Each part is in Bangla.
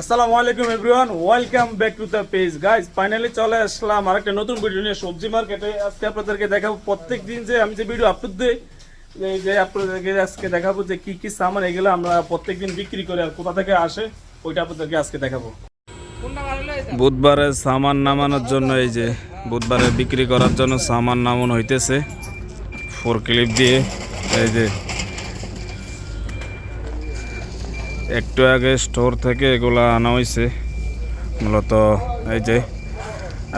আসসালামু আলাইকুম everyone welcome back to the page. Guys finally চলে আসলাম আরেকটা নতুন ভিডিও নিয়ে সবজি মার্কেটে। আজকে আপনাদেরকে দেখাবো প্রত্যেক দিন যে আমি যে ভিডিও আপলোড দিই এই যে আপনাদেরকে আজকে দেখাবো যে কি কি সামান এগুলো আমরা প্রত্যেক দিন বিক্রি করে আর কোথা থেকে আসে ওইটা আপনাদেরকে আজকে দেখাবো। বুধবারে সামান নামানোর জন্য এই যে বুধবারে বিক্রি করার জন্য সামান নামানো হইতেছে। ফোর ক্লিপ দিয়ে এই যে একটু আগে স্টোর থেকে এগুলো আনা হয়েছে মূলত এই যে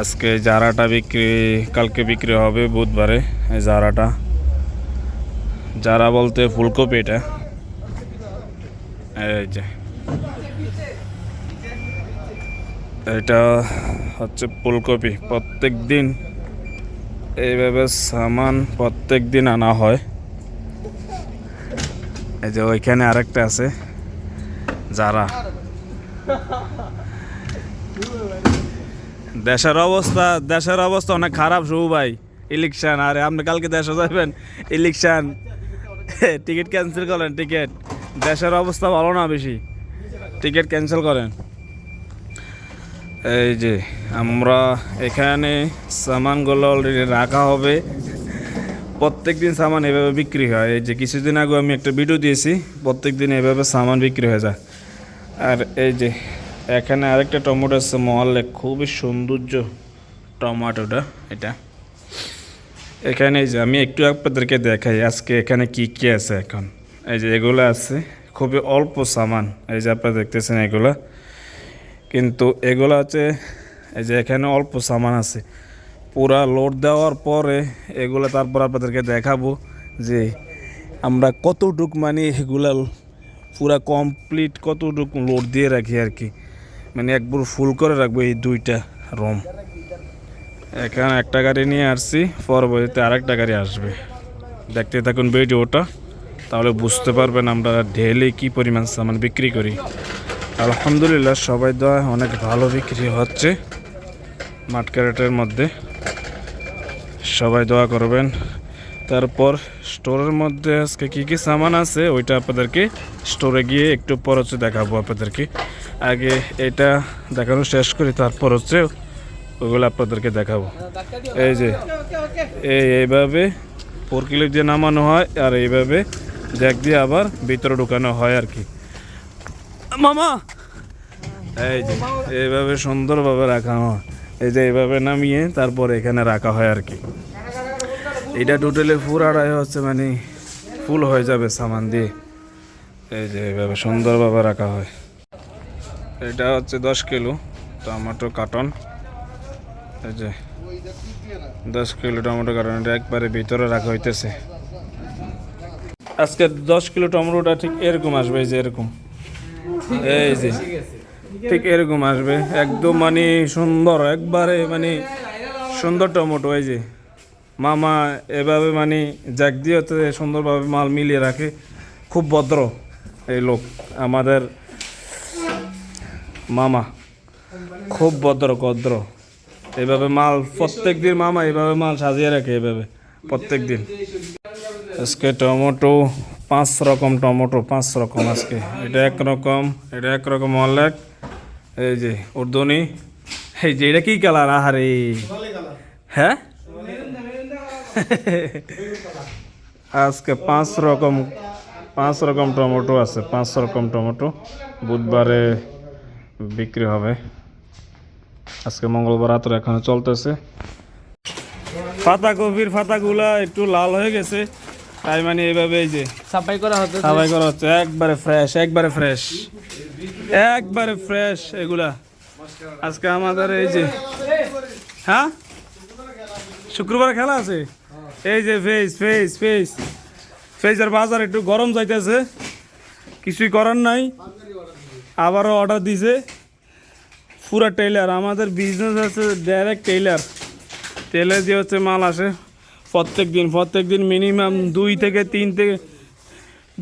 আজকে জারাটা বিক্রি, কালকে বিক্রি হবে বুধবারে এই জারাটা। জারা বলতে ফুলকপি এটা। এই যে। এটা হচ্ছে ফুলকপি। প্রত্যেক দিন এইভাবে সামান প্রত্যেক দিন আনা হয়। এই যে ওইখানে আরেকটা আছে। যারা। দেশের অবস্থা দেশের অবস্থা অনেক খারাপ, শুভ ভাই। ইলেকশন, আরে আপনি কালকে দেশে যাবেন? ইলেকশন। টিকিট ক্যান্সেল করেন, টিকিট। দেশের অবস্থা ভালো না বেশি। টিকিট ক্যান্সেল করেন। এই যে, আমরা এখানে সামানগুলো অলরেডি রাখা হবে। প্রত্যেক দিন সামান এভাবে বিক্রি হয়। এই যে, কিছুদিন আগে আমি একটা ভিডিও দিয়েছি। প্রত্যেক দিন এভাবে সামান বিক্রি হয়ে যায়। আর এই যে, এখানে আরেকটা টমেটো আছে, মহল্লে খুবই সৌন্দর্য টমেটোটা এটা। এখানে এই যে, আমি একটু আপনাদেরকে দেখাই, আজকে এখানে কি কি আছে এখন। এই যে, এগুলো আছে, খুবই অল্প সামান, এই যে আপনারা দেখতেছেন এগুলা। কিন্তু এগুলো হচ্ছে, এই যে এখানে অল্প সামান আছে। পুরা লোড দেওয়ার পরে এগুলো তারপর আপনাদেরকে দেখাবো যে আমরা কতটুক মানে এগুলা পুরা কমপ্লিট কতটুকু লোড দিয়ে রাখি আর কি? মানে একবার ফুল করে রাখব এই দুইটা রুম এখানে একটা গাড়ি নিয়ে আসছি, পরবর্তীতে আরেকটা গাড়ি আসবে। দেখতে থাকুন ভিডিওটা, তাহলে বুঝতে পারবেন আমরা ডেলি কি পরিমাণ সামান বিক্রি করি। আলহামদুলিল্লাহ সবাই দেওয়া অনেক ভালো বিক্রি হচ্ছে মার্কেটের মধ্যে। সবাই দোয়া করবেন তারপর স্টোরের মধ্যে আজকে কী কী সামান আছে, ওইটা আপনাদেরকে স্টোরে গিয়ে একটু পর হচ্ছে দেখাবো আপনাদেরকে। আগে এটা দেখানো শেষ করি, তারপর হচ্ছে ওইগুলো আপনাদেরকে দেখাবো। এই যে, এই এইভাবে ফোর দিয়ে নামানো হয় আর এইভাবে জ্যাক দিয়ে আবার ভিতরে ঢুকানো হয় আর কি। মামা! এই যে, এইভাবে সুন্দরভাবে রাখা হয়। এই যে এইভাবে নামিয়ে তারপর এখানে রাখা হয় আর কি। এটা টোটালি ফুল আড়াই হচ্ছে মানে ফুল হয়ে যাবে সামান দিয়ে। এই যে এইভাবে সুন্দরভাবে রাখা হয়। এটা হচ্ছে দশ কিলো টমেটো কাটন এই যে দশ কিলো টমেটো কাটন এটা একবারে ভিতরে রাখা হইতেছে। আজকে দশ কিলো টমেটোটা ঠিক এরকম আসবে, এই যে এরকম। এই যে ঠিক এরকম আসবে, একদম মানে সুন্দর, একবারে মানে সুন্দর টমেটো, এই যে। মামা এভাবে মানে জ্যাক দিয়ে সুন্দরভাবে মাল মিলিয়ে রাখে। খুব ভদ্র এই লোক, আমাদের মামা। খুব ভদ্র কদ্র এভাবে মাল, প্রত্যেক দিন মামা এভাবে মাল সাজিয়ে রাখে, এভাবে। প্রত্যেক দিন। আজকে টমেটো, পাঁচ রকম টমেটো, পাঁচ রকম আজকে। এটা এক রকম, এটা এক রকম অলেক এই যে উর্দনি এই যে, এটা কি কালার? আহারে। হ্যাঁ? আজকে পাঁচ রকম পাঁচ রকম টমেটো আছে পাঁচ রকম টমেটো। বুধবারে বিক্রি হবে। আজকে মঙ্গলবার রাত্রে এখনও চলতেছে। পাতাকপির পাতাগুলা একটু লাল হয়ে গেছে। তাই মানে এইভাবে এই যে সাফাই করা হচ্ছে। সাবাই করা হচ্ছে। একবারে ফ্রেশ একবারে ফ্রেশ একবারে ফ্রেশ এগুলা। আজকে আমাদের এই যে হ্যাঁ? শুক্রবার খেলা আছে? এই যে ফেস ফেস ফেস ফেসের বাজার একটু গরম যাইতেছে। কিছুই করার নাই। আবারও অর্ডার দিছে। পুরা টেইলার আমাদের বিজনেস আছে ডাইরেক্ট টেইলার টেলার দিয়ে হচ্ছে মাল আসে প্রত্যেক দিন প্রত্যেক দিন মিনিমাম দুই থেকে তিন থেকে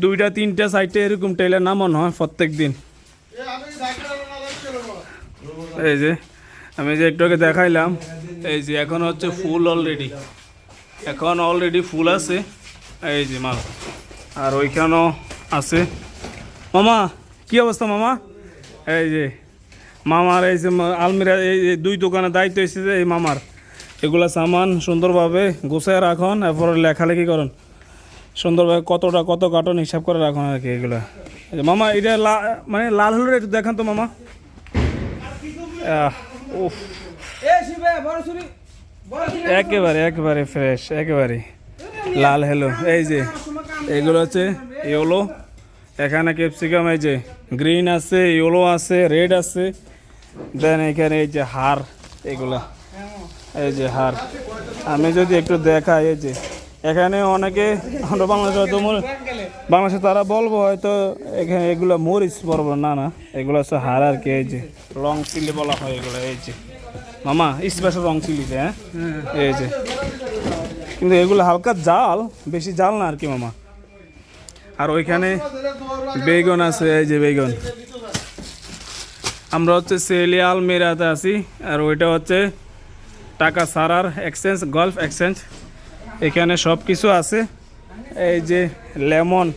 দুইটা, তিনটা সাইডে এরকম টেলার নামানো হয় প্রত্যেক দিন এই যে, আমি যে একটু আগে দেখাইলাম, এই যে এখন হচ্ছে ফুল অলরেডি এখন অলরেডি ফুল আছে। এই যে মাল। আর ওইখানেও আছে। মামা, কি অবস্থা মামা? এই যে মামার এই যে আলমিরা, এই দুই দোকানের দায়িত্ব হয়েছে যে এই মামার। এগুলা সামান সুন্দরভাবে গুছায় রাখুন, এরপরে লেখালেখি করুন। সুন্দরভাবে কতটা কত কার্টন হিসাব করে রাখুন আর কি এগুলা। মামা, এটা মানে লাল হলুদ একটু দেখান তো মামা। উফ। একেবারে একেবারে ফ্রেশ একেবারে। লাল হেলো এই যে, এগুলো হচ্ছে ইয়েলো এখানে ক্যাপসিকাম এই যে গ্রিন আছে ইয়েলো আছে রেড আছে। দেন এখানে এই যে হার এগুলা। এই যে হার আমি যদি একটু দেখাই, এই যে, এখানে অনেকে, আমরা বাংলাদেশে হয়তো বাংলাদেশে তারা বলব হয়তো এখানে এগুলো মরিচ বলব, না না। এগুলো হচ্ছে হার আর কি, এই যে লং চিলি বলা হয় এগুলো, এই যে। মামা স্পেশাল রং চিলিতে হ্যাঁ? এই যে। কিন্তু এগুলো হালকা জাল বেশি জাল না আর কি মামা। আর ওইখানে বেগুন আছে এই যে বেগুন। আমরা হচ্ছে সেলিয়া আলমিরাতে আছি আর ওইটা হচ্ছে টাকা সারার এক্সচেঞ্জ গলফ এক্সচেঞ্জ। এখানে সব কিছু আছে। এই যে লেমন।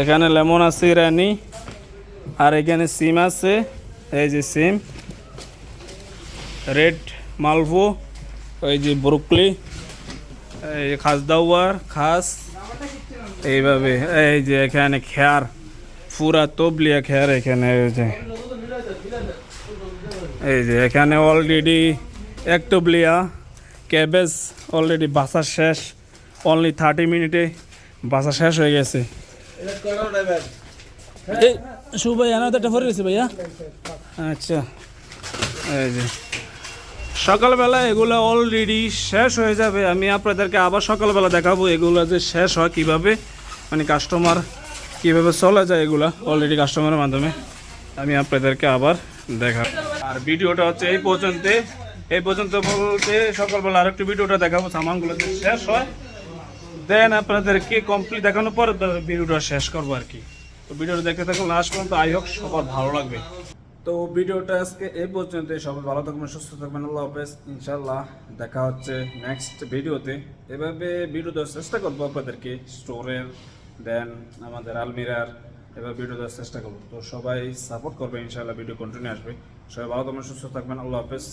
এখানে লেমন আছে রানি। আর এখানে সিম আছে এই যে সিম। রেড মালভো ওই যে ব্রুকলি এই যে খাসদাওয়ার খাস এইভাবে এই যে এখানে খেয়ার পুরা তবলিয়া খেয়ার এখানে এই যে এই যে এখানে অলরেডি এক তবলিয়া ক্যাবেজ অলরেডি বাসা শেষ অনলি থার্টি মিনিটে বাসা শেষ হয়ে গেছে। এই শু ভাই আনা তো একটা ভরে গেছে ভাইয়া। আচ্ছা এই যে। সকালবেলা এগুলো অলরেডি শেষ হয়ে যাবে। আমি আপনাদেরকে আবার সকালবেলা দেখাবো এগুলো যে শেষ হয় কীভাবে মানে কাস্টমার কীভাবে চলে যায় এগুলা অলরেডি কাস্টমারের মাধ্যমে। আমি আপনাদেরকে আবার দেখাবো আর ভিডিওটা হচ্ছে এই পর্যন্ত। এই পর্যন্ত বলতে সকালবেলা আরেকটু ভিডিওটা দেখাবো, সামানগুলো যে শেষ হয়। দেন আপনাদেরকে কমপ্লিট দেখানোর পর ভিডিওটা শেষ করব আর কি। তো ভিডিওটা দেখতে থাকুন লাস্ট পর্যন্ত। আই হোক সবার ভালো লাগবে। তো ভিডিওটা আজকে এই পর্যন্ত সবাই ভালো থাকবেন, সুস্থ থাকবেন। আল্লাহ হাফেজ। ইনশাল্লাহ দেখা হচ্ছে নেক্সট ভিডিওতে। এভাবে ভিডিও দেওয়ার চেষ্টা করব আপনাদেরকে। স্টোরের দেন আমাদের আলমিরার এবার ভিডিও দেওয়ার চেষ্টা করব। তো সবাই সাপোর্ট করবে ইনশাল্লাহ ভিডিও কন্টিনিউ আসবে। সবাই ভালো থাকবেন, সুস্থ থাকবেন। আল্লাহ হাফেজ।